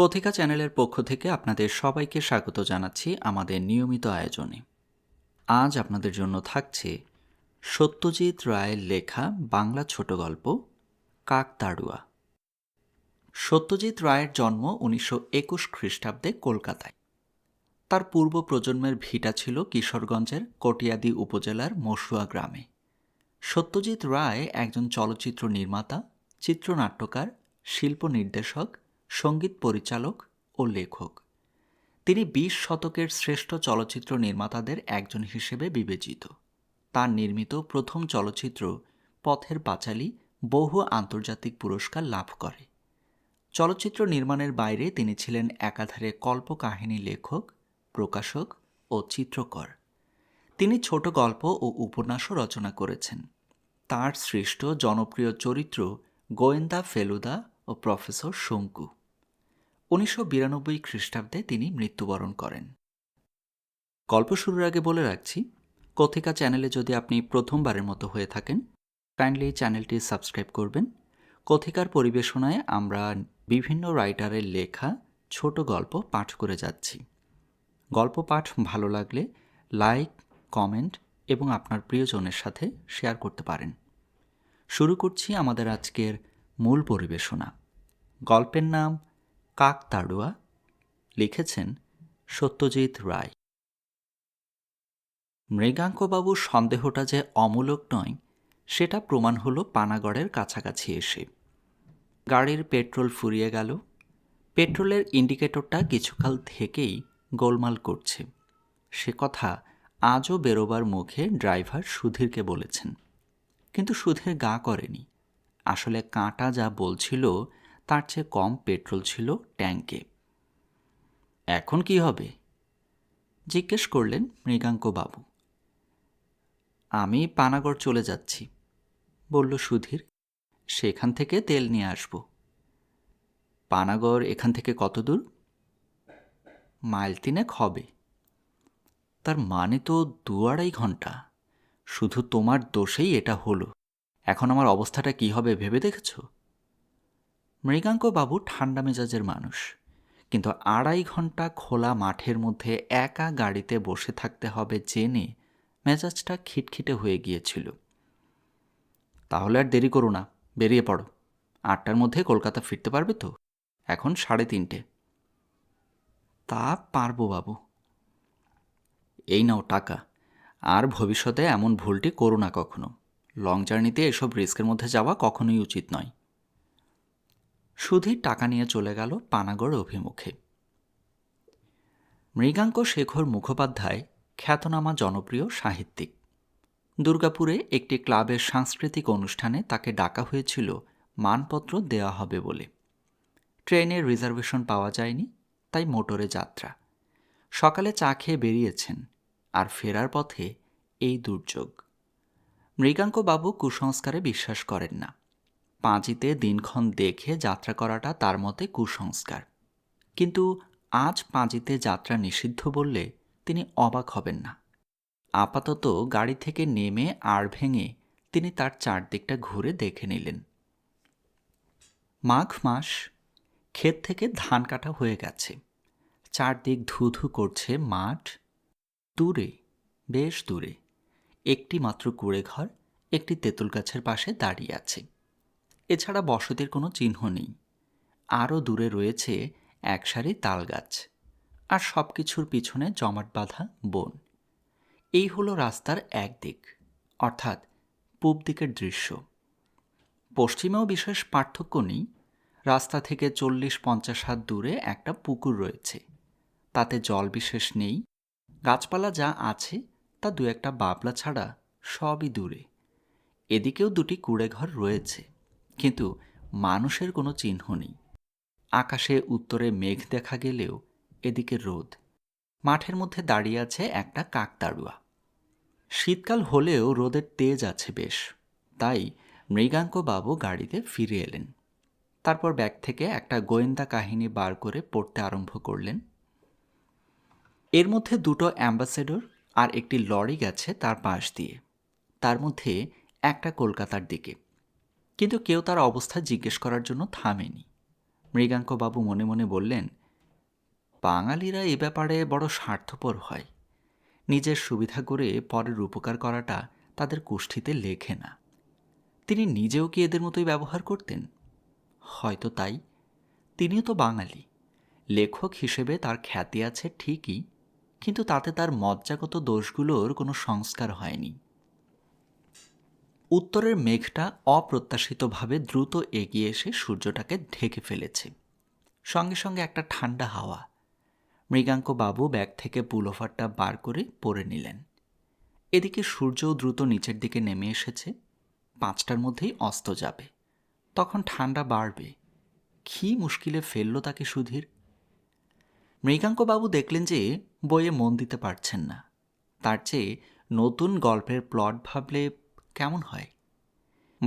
কথিকা চ্যানেলের পক্ষ থেকে আপনাদের সবাইকে স্বাগত জানাচ্ছি আমাদের নিয়মিত আয়োজনে। আজ আপনাদের জন্য থাকছে সত্যজিৎ রায়ের লেখা বাংলা ছোট গল্প, কাকতাড়ুয়া। সত্যজিৎ রায়ের জন্ম উনিশশো একুশ খ্রিস্টাব্দে কলকাতায়। তার পূর্ব প্রজন্মের ভিটা ছিল কিশোরগঞ্জের কটিয়াদি উপজেলার মসুয়া গ্রামে। সত্যজিৎ রায় একজন চলচ্চিত্র নির্মাতা, চিত্রনাট্যকার শিল্প নির্দেশক সংগীত পরিচালক ও লেখক। তিনি বিশ শতকের শ্রেষ্ঠ চলচ্চিত্র নির্মাতাদের একজন হিসেবে বিবেচিত। তার নির্মিত প্রথম চলচ্চিত্র পথের পাঁচালী বহু আন্তর্জাতিক পুরস্কার লাভ করে। চলচ্চিত্র নির্মাণের বাইরে তিনি ছিলেন একাধারে কল্পকাহিনী লেখক, প্রকাশক ও চিত্রকর। তিনি ছোট গল্প ও উপন্যাসও রচনা করেছেন। তার সৃষ্ট জনপ্রিয় চরিত্র গোয়েন্দা ফেলুদা ও প্রফেসর শঙ্কু। উনিশশো বিরানব্বই খ্রিস্টাব্দে তিনি মৃত্যুবরণ করেন। গল্প শুরুর আগে বলে রাখছি, কথিকা চ্যানেলে যদি আপনি প্রথমবারের মতো হয়ে থাকেন কাইন্ডলি চ্যানেলটি সাবস্ক্রাইব করবেন। কথিকার পরিবেশনায় আমরা বিভিন্ন রাইটারের লেখা, ছোট গল্প পাঠ করে যাচ্ছি। গল্প পাঠ ভালো লাগলে লাইক কমেন্ট এবং আপনার প্রিয়জনের সাথে শেয়ার করতে পারেন। শুরু করছি আমাদের আজকের মূল পরিবেশনা। গল্পের নাম কাক তাড়ুয়া লিখেছেন সত্যজিৎ রায়। মৃগাঙ্কবাবুর সন্দেহটা যে অমূলক নয়, সেটা প্রমাণ হলো পানাগড়ের কাছাকাছি এসে। গাড়ির পেট্রোল ফুরিয়ে গেল। পেট্রোলের ইন্ডিকেটরটা কিছুকাল থেকেই গোলমাল করছে। সে কথা আজও বেরোবার মুখে ড্রাইভার সুধীরকে বলেছেন। কিন্তু সুধীর গা করেনি। আসলে কাঁটা যা বলছিল তার চেয়ে কম পেট্রোল ছিল ট্যাঙ্কে। এখন কি হবে? জিজ্ঞেস করলেন মৃগাঙ্ক বাবু। আমি পানাগড় চলে যাচ্ছি, বলল সুধীর। সেখান থেকে তেল নিয়ে আসব। পানাগড় এখান থেকে কত দূর? মাইল তিনেক হবে। তার মানে তো দু আড়াই ঘণ্টা। শুধু তোমার দোষেই এটা হলো। এখন আমার অবস্থাটা কি হবে ভেবে দেখেছ? মৃগাঙ্ক বাবু ঠান্ডা মেজাজের মানুষ। কিন্তু আড়াই ঘণ্টা খোলা মাঠের মধ্যে একা গাড়িতে বসে থাকতে হবে জেনে মেজাজটা খিটখিটে হয়ে গিয়েছিল। তাহলে আর দেরি করো না, বেরিয়ে পড়ো। আটটার মধ্যে কলকাতা ফিরতে পারবে তো? এখন সাড়ে তিনটে। তা পারব বাবু। এই নাও টাকা। আর ভবিষ্যতে এমন ভুলটি করো না কখনো। লং জার্নিতে এসব রিস্কের মধ্যে যাওয়া কখনোই উচিত নয়। সুধীর টাকা নিয়ে চলে গেল পানাগড় অভিমুখে। মৃগাঙ্ক শেখর মুখোপাধ্যায় খ্যাতনামা জনপ্রিয় সাহিত্যিক। দুর্গাপুরে একটি ক্লাবের সাংস্কৃতিক অনুষ্ঠানে তাকে ডাকা হয়েছিল মানপত্র দেওয়া হবে বলে। ট্রেনের রিজার্ভেশন পাওয়া যায়নি, তাই মোটরে যাত্রা। সকালে চা খেয়ে বেরিয়েছেন আর ফেরার পথে এই দুর্যোগ। মৃগাঙ্ক বাবু কুসংস্কারে বিশ্বাস করেন না। পাঁজিতে দিনক্ষণ দেখে যাত্রা করাটা তার মতে কুসংস্কার। কিন্তু আজ পাঁজিতে যাত্রা নিষিদ্ধ বললে তিনি অবাক হবেন না। আপাতত গাড়ি থেকে নেমে আর ভেঙে তিনি তার চারদিকটা ঘুরে দেখে নিলেন। মাঘ মাস, ক্ষেত থেকে ধান কাটা হয়ে গেছে। চারদিক ধুধু করছে মাঠ। দূরে, বেশ দূরে। একটি মাত্র কুড়ে ঘর একটি তেঁতুল গাছের পাশে দাঁড়িয়ে আছে। এছাড়া বসতির কোনো চিহ্ন নেই। আরও দূরে রয়েছে এক সারি তাল গাছ আর সব কিছুর পিছনে জমাট বাঁধা বন। এই হলো রাস্তার এক দিক, অর্থাৎ পূব দিকের দৃশ্য। পশ্চিমেও বিশেষ পার্থক্য নেই, রাস্তা থেকে চল্লিশ পঞ্চাশ হাত দূরে একটা পুকুর রয়েছে। তাতে জল বিশেষ নেই, গাছপালা যা আছে তা দু একটা বাবলা ছাড়া সবই দূরে। এদিকেও দুটি কুড়েঘর রয়েছে। কিন্তু মানুষের কোনো চিহ্ন নেই। আকাশে উত্তরে মেঘ দেখা গেলেও এদিকে রোদ। মাঠের মধ্যে দাঁড়িয়ে আছে একটা কাকতাড়ুয়া শীতকাল হলেও রোদের তেজ আছে বেশ। তাই মৃগাঙ্ক বাবু গাড়িতে ফিরে এলেন। তারপর ব্যাগ থেকে একটা গোয়েন্দা কাহিনী বার করে পড়তে আরম্ভ করলেন। এর মধ্যে দুটো অ্যাম্বাসেডর আর একটি লরি গেছে তার পাশ দিয়ে। তার মধ্যে একটা কলকাতার দিকে। কিন্তু কেউ তার অবস্থা জিজ্ঞেস করার জন্য থামেনি। মৃগাঙ্কবাবু মনে মনে বললেন, বাঙালিরা এ ব্যাপারে বড় স্বার্থপর হয়। নিজের সুবিধা করে পরের উপকার করাটা তাদের কুষ্ঠিতে লেখে না। তিনি নিজেও কি এদের মতোই ব্যবহার করতেন? হয়তো তাই। তিনিও তো বাঙালি। লেখক হিসেবে তার খ্যাতি আছে ঠিকই, কিন্তু তাতে তার মজ্জাগত দোষগুলোর কোনো সংস্কার হয়নি। উত্তরের মেঘটা অপ্রত্যাশিতভাবে দ্রুত এগিয়ে এসে সূর্যটাকে ঢেকে ফেলেছে। সঙ্গে সঙ্গে একটা ঠান্ডা হাওয়া মৃগাঙ্ক বাবু ব্যাগ থেকে পুলোফারটা বার করে পরে নিলেন। এদিকে সূর্যও দ্রুত নিচের দিকে নেমে এসেছে। পাঁচটার মধ্যেই অস্ত যাবে। তখন ঠান্ডা বাড়বে। কি মুশকিলে ফেলল তাকে সুধীর? মৃগাঙ্কবাবু দেখলেন যে বইয়ে মন দিতে পারছেন না। তার চেয়ে নতুন গল্পের প্লট ভাবলে কেমন হয়?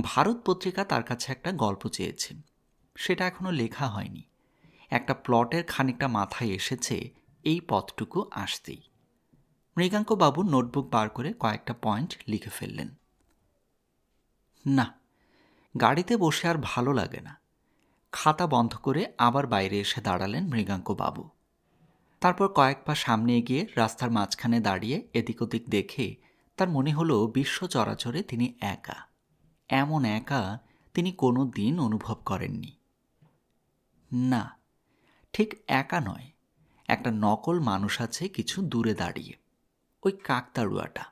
ভারত পত্রিকা তার কাছে একটা গল্প চেয়েছে। সেটা এখনও লেখা হয়নি। একটা প্লটের খানিকটা মাথায় এসেছে এই পথটুকু আসতেই। মৃগাঙ্কবাবু নোটবুক বার করে কয়েকটা পয়েন্ট লিখে ফেললেন। না, গাড়িতে বসে আর ভালো লাগে না। খাতা বন্ধ করে আবার বাইরে এসে দাঁড়ালেন মৃগাঙ্কবাবু তারপর কয়েক পা সামনে এগিয়ে রাস্তার মাঝখানে দাঁড়িয়ে এদিক ওদিক দেখে তার মনে হলো বিশ্ব চরাচরে তিনি একা। এমন একা তিনি কোনো দিন অনুভব করেননি। না, ঠিক একা নয়, একটা নকল মানুষ আছে কিছু দূরে দাঁড়িয়ে, ওই কাকতাড়ুয়াটা।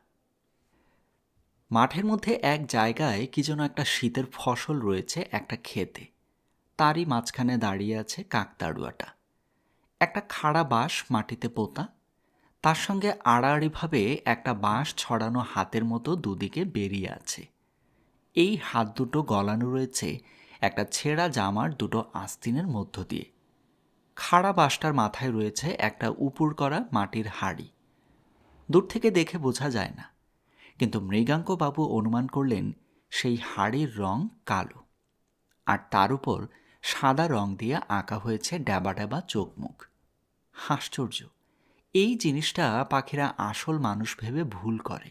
মাঠের মধ্যে এক জায়গায় কি যেন একটা শীতের ফসল রয়েছে একটা ক্ষেতে, তারই মাঝখানে দাঁড়িয়ে আছে কাকতাড়ুয়াটা। একটা খাড়া বাঁশ মাটিতে পোতা তার সঙ্গে আড়াআড়িভাবে একটা বাঁশ ছড়ানো হাতের মতো দুদিকে বেরিয়ে আছে। এই হাত দুটো গলানো রয়েছে একটা ছেঁড়া জামার দুটো আস্তিনের মধ্য দিয়ে। খাড়া বাঁশটার মাথায় রয়েছে একটা উপুর করা মাটির হাড়ি। দূর থেকে দেখে বোঝা যায় না, কিন্তু মৃগাঙ্কবাবু অনুমান করলেন সেই হাড়ির রং কালো আর তার উপর সাদা রং দিয়ে আঁকা হয়েছে ড্যাবা ড্যাবা চোখ মুখ আশ্চর্য! এই জিনিসটা পাখিরা আসল মানুষ ভেবে ভুল করে,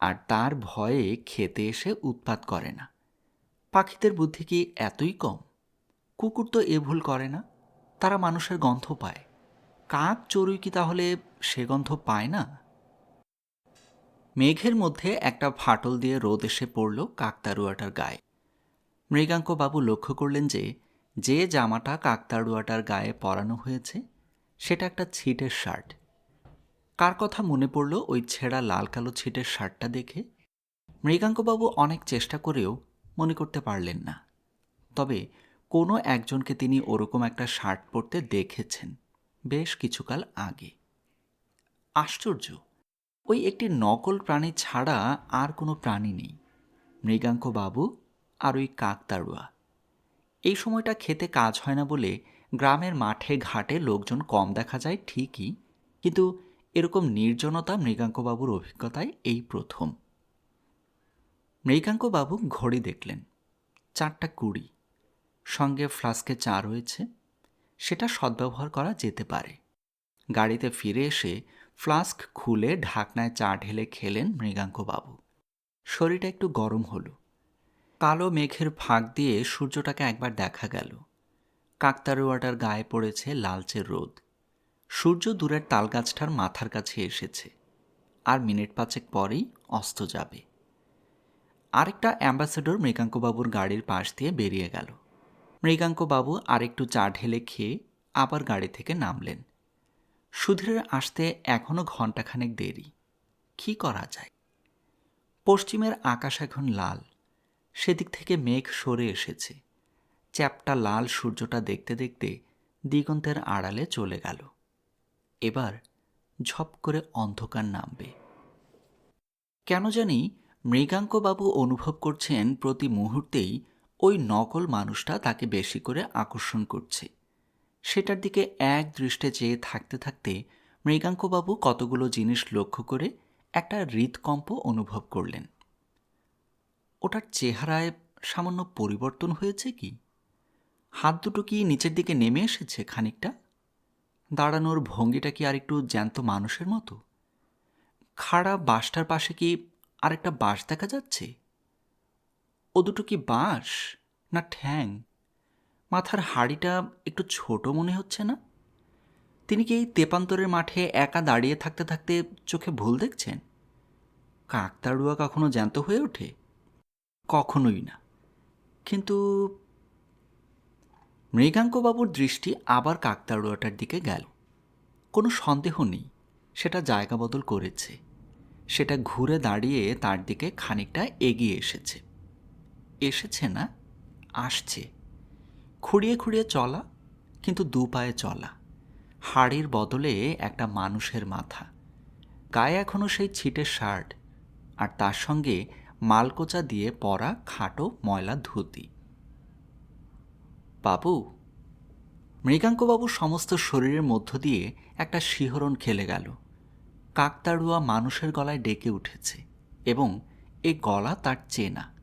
আর তার ভয়ে খেতে এসে উৎপাত করে না। পাখিদের বুদ্ধি কি এতই কম? কুকুর তো এ ভুল করে না, তারা মানুষের গন্ধ পায়। কাক চড়ুই কি তাহলে সে গন্ধ পায় না? মেঘের মধ্যে একটা ফাটল দিয়ে রোদ এসে পড়ল কাকতারুয়াটার গায়ে। মৃগাঙ্কবাবু লক্ষ্য করলেন যে যে জামাটা কাকতাড়ুয়াটার গায়ে পরানো হয়েছে, সেটা একটা ছিটের শার্ট। কার কথা মনে পড়ল ওই ছেঁড়া লাল কালো ছিটের শার্টটা দেখে? মৃগাঙ্কবাবু অনেক চেষ্টা করেও মনে করতে পারলেন না। তবে কোনো একজনকে তিনি ওরকম একটা শার্ট পরতে দেখেছেন বেশ কিছুকাল আগে। আশ্চর্য, ওই একটি নকল প্রাণী ছাড়া আর কোনো প্রাণী নেই। মৃগাঙ্কবাবু আর ওই কাকতাড়ুয়া। এই সময়টা খেতে কাজ হয় না বলে গ্রামের মাঠে ঘাটে লোকজন কম দেখা যায় ঠিকই, কিন্তু এরকম নির্জনতা মৃগাঙ্কবাবুর অভিজ্ঞতায় এই প্রথম। মৃগাঙ্কবাবু ঘড়ি দেখলেন, চারটা কুড়ি। সঙ্গে ফ্লাস্কে চা রয়েছে, সেটা সদ্ব্যবহার করা যেতে পারে। গাড়িতে ফিরে এসে ফ্লাস্ক খুলে ঢাকনায় চা ঢেলে খেলেন মৃগাঙ্কবাবু। শরীরটা একটু গরম হলো। কালো মেঘের ফাঁক দিয়ে সূর্যটাকে একবার দেখা গেল। কাকতারুয়াটার গায়ে পড়েছে লালচে রোদ। সূর্য দূরের তালগাছটার মাথার কাছে এসেছে আর মিনিট পাঁচেক পরেই অস্ত যাবে। আরেকটা অ্যাম্বাসেডর মৃগাঙ্কবাবুর গাড়ির পাশ দিয়ে বেরিয়ে গেল। মৃগাঙ্কবাবু আরেকটু চা ঢেলে খেয়ে আবার গাড়ি থেকে নামলেন। সুধীরের আসতে এখনও ঘণ্টাখানেক দেরি। কি করা যায়? পশ্চিমের আকাশ এখন লাল। সেদিক থেকে মেঘ সরে এসেছে। চ্যাপটা লাল সূর্যটা দেখতে দেখতে দিগন্তের আড়ালে চলে গেল। এবার ঝপ করে অন্ধকার নামবে। কেন জানি মৃগাঙ্কবাবু অনুভব করছেন প্রতি মুহূর্তেই ওই নকল মানুষটা তাকে বেশি করে আকর্ষণ করছে। সেটার দিকে এক দৃষ্টে চেয়ে থাকতে থাকতে মৃগাঙ্কবাবু কতগুলো জিনিস লক্ষ্য করে একটা হৃদকম্প অনুভব করলেন। ওটার চেহারায় সামান্য পরিবর্তন হয়েছে কি? হাত দুটো কি নিচের দিকে নেমে এসেছে খানিকটা? দাঁড়ানোর ভঙ্গিটা কি আর একটু জ্যান্ত মানুষের মতো? খাড়া বাঁশটার পাশে কি আরেকটা বাঁশ দেখা যাচ্ছে? ও দুটো কি বাঁশ? না ঠ্যাং? মাথার হাড়িটা একটু ছোট মনে হচ্ছে না? তিনি কি এই তেপান্তরের মাঠে একা দাঁড়িয়ে থাকতে থাকতে চোখে ভুল দেখছেন? কাকতাড়ুয়া কখনো জ্যান্ত হয়ে ওঠে? কখনোই না। কিন্তু মৃগাঙ্কবাবুর দৃষ্টি আবার কাকতাড়ুয়াটার দিকে গেল। কোনো সন্দেহ নেই, সেটা জায়গা বদল করেছে। সেটা ঘুরে দাঁড়িয়ে তার দিকে খানিকটা এগিয়ে এসেছে। এসেছে না, আসছে। খুঁড়িয়ে খুঁড়িয়ে চলা, কিন্তু দু পায়ে চলা। হাড়ির বদলে একটা মানুষের মাথা। গায়ে এখনও সেই ছিটের শার্ট, আর তার সঙ্গে মালকোচা দিয়ে পরা খাটো ময়লা ধুতি। বাবু? মৃগাঙ্কবাবুর সমস্ত শরীরের মধ্য দিয়ে একটা শিহরণ খেলে গেল। কাকতাড়ুয়া মানুষের গলায় ডেকে উঠেছে এবং এ গলা তার চেনা।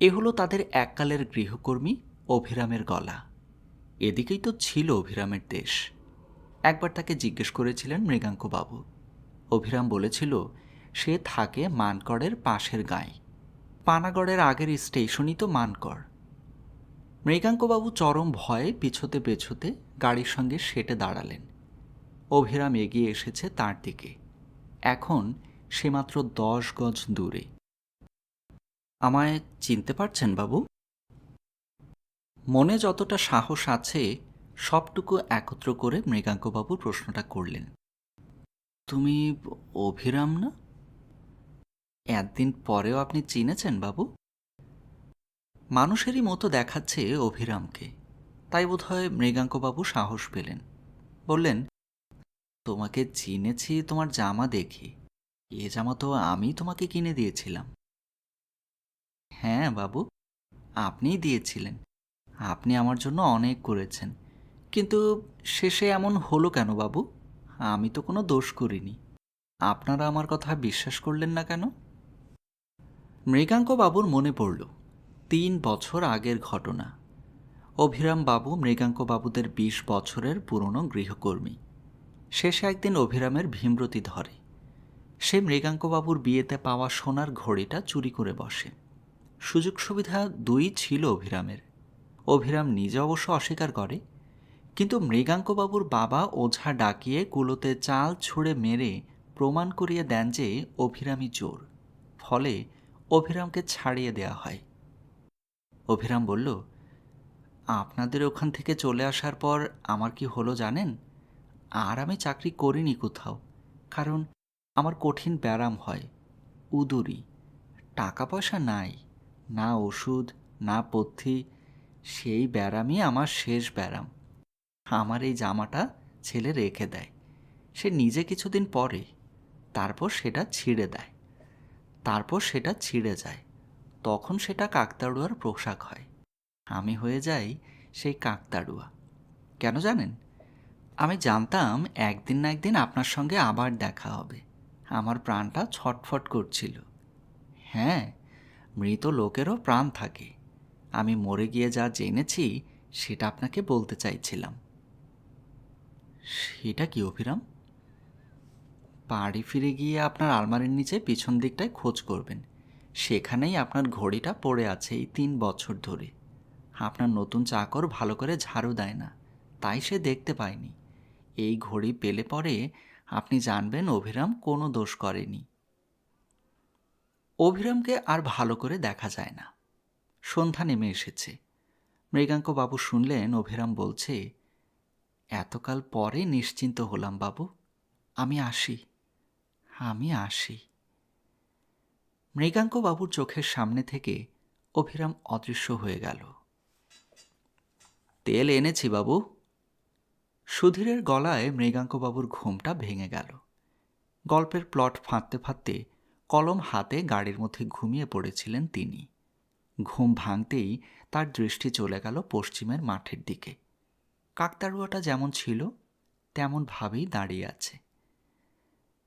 এ হলো তাদের এককালের গৃহকর্মী অভিরামের গলা। এদিকেই তো ছিল অভিরামের দেশ। একবার তাকে জিজ্ঞেস করেছিলেন মৃগাঙ্কবাবু। অভিরাম বলেছিল, সে থাকে মানকড়ের পাশের গায়ে। পানাগড়ের আগের স্টেশনই তো মানকড়। মৃগাঙ্কবাবু চরম ভয়ে পিছোতে পেছোতে গাড়ির সঙ্গে সেটে দাঁড়ালেন। অভিরাম এগিয়ে এসেছে তার দিকে। এখন সে মাত্র দশ গজ দূরে। আমায় চিনতে পারছেন, বাবু? মনে যতটা সাহস আছে, সবটুকু একত্র করে মৃগাঙ্কবাবু প্রশ্নটা করলেন। তুমি অভিরাম না? একদিন পরেও আপনি চিনেছেন, বাবু? মানুষেরই মতো দেখাচ্ছে অভিরামকে। তাই বোধহয় মৃগাঙ্কবাবু সাহস পেলেন। বললেন, তোমাকে চিনেছি তোমার জামা দেখি। এ জামা তো আমি তোমাকে কিনে দিয়েছিলাম। হ্যাঁ বাবু, আপনিই দিয়েছিলেন। আপনি আমার জন্য অনেক করেছেন। কিন্তু শেষে এমন হলো কেন বাবু? আমি তো কোনো দোষ করিনি। আপনারা আমার কথা বিশ্বাস করলেন না কেন? মৃগাঙ্ক বাবুর মনে পড়ল তিন বছর আগের ঘটনা। অভিরাম বাবু মৃগাঙ্ক বাবুদের বিশ বছরের পুরনো গৃহকর্মী। শেষে একদিন অভিরামের ভীমরতি ধরে। সে মৃগাঙ্কবাবুর বিয়েতে পাওয়া সোনার ঘড়িটা চুরি করে বসে। সুযোগ সুবিধা দুই ছিল অভিরামের। অভিরাম নিজে অবশ্য অস্বীকার করে, কিন্তু মৃগাঙ্কবাবুর বাবা ওঝা ডাকিয়ে কুলোতে চাল ছুঁড়ে মেরে প্রমাণ করিয়ে দেন যে অভিরামই চোর। ফলে অভিরামকে ছাড়িয়ে দেয়া হয়। অভিরাম বলল, আপনাদের ওখান থেকে চলে আসার পর আমার কি হলো জানেন? আর আমি চাকরি করিনি কোথাও, কারণ আমার কঠিন ব্যারাম হয়, উদুরি, টাকা পয়সা নাই, না ওষুধ, না পথ্যি, সেই ব্যারামই আমার শেষ ব্যারাম আমার এই জামাটা ছেলে রেখে দেয়, সে নিজে কিছুদিন পরে, তারপর সেটা ছিঁড়ে দেয়, তারপর সেটা ছিঁড়ে যায়। তখন সেটা কাকতাড়ুয়ার পোশাক হয়। আমি হয়ে যাই সেই কাকতাড়ুয়া। কেন জানেন? আমি জানতাম একদিন না একদিন আপনার সঙ্গে আবার দেখা হবে। আমার প্রাণটা ছটফট করছিল। হ্যাঁ মৃত লোকেরও প্রাণ থাকে। আমি মরে গিয়ে যা জেনেছি সেটা আপনাকে বলতে চাইছিলাম। সেটা কি অভিরাম? বাড়ি ফিরে গিয়ে আপনার আলমারির নিচে পিছন দিকটায় খোঁজ করবেন। সেখানেই আপনার ঘড়িটা পড়ে আছে এই তিন বছর ধরে। আপনার নতুন চাকর ভালো করে ঝাড়ু দেয় না, তাই সে দেখতে পায়নি। এই ঘড়ি পেলে পরে আপনি জানবেন অভিরাম কোনো দোষ করেনি। অভিরামকে আর ভালো করে দেখা যায় না। সন্ধ্যা নেমে এসেছে। মৃগাঙ্ক বাবু শুনলেন, অভিরাম বলছে, এতকাল পরে নিশ্চিন্ত হলাম বাবু। আমি আসি। আমি আসি। মৃগাঙ্ক বাবুর চোখের সামনে থেকে অভিরাম অদৃশ্য হয়ে গেল। তেল এনেছি বাবু। সুধীরের গলায় মৃগাঙ্কবাবুর ঘুমটা ভেঙে গেল। গল্পের প্লট ফাঁদতে ফাঁদতে কলম হাতে গাড়ির মধ্যে ঘুমিয়ে পড়েছিলেন তিনি। ঘুম ভাঙতেই তার দৃষ্টি চলে গেল পশ্চিমের মাঠের দিকে। কাকতাড়ুয়াটা যেমন ছিল, তেমনভাবেই দাঁড়িয়ে আছে।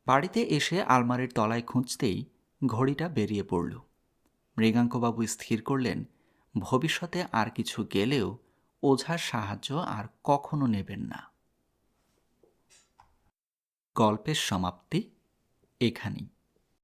বাড়িতে এসে আলমারির তলায় খুঁজতেই ঘড়িটা বেরিয়ে পড়ল। মৃগাঙ্কবাবু স্থির করলেন, ভবিষ্যতে আর কিছু গেলেও ওঝার সাহায্য আর কখনো নেবেন না। গল্পের সমাপ্তি এখানেই।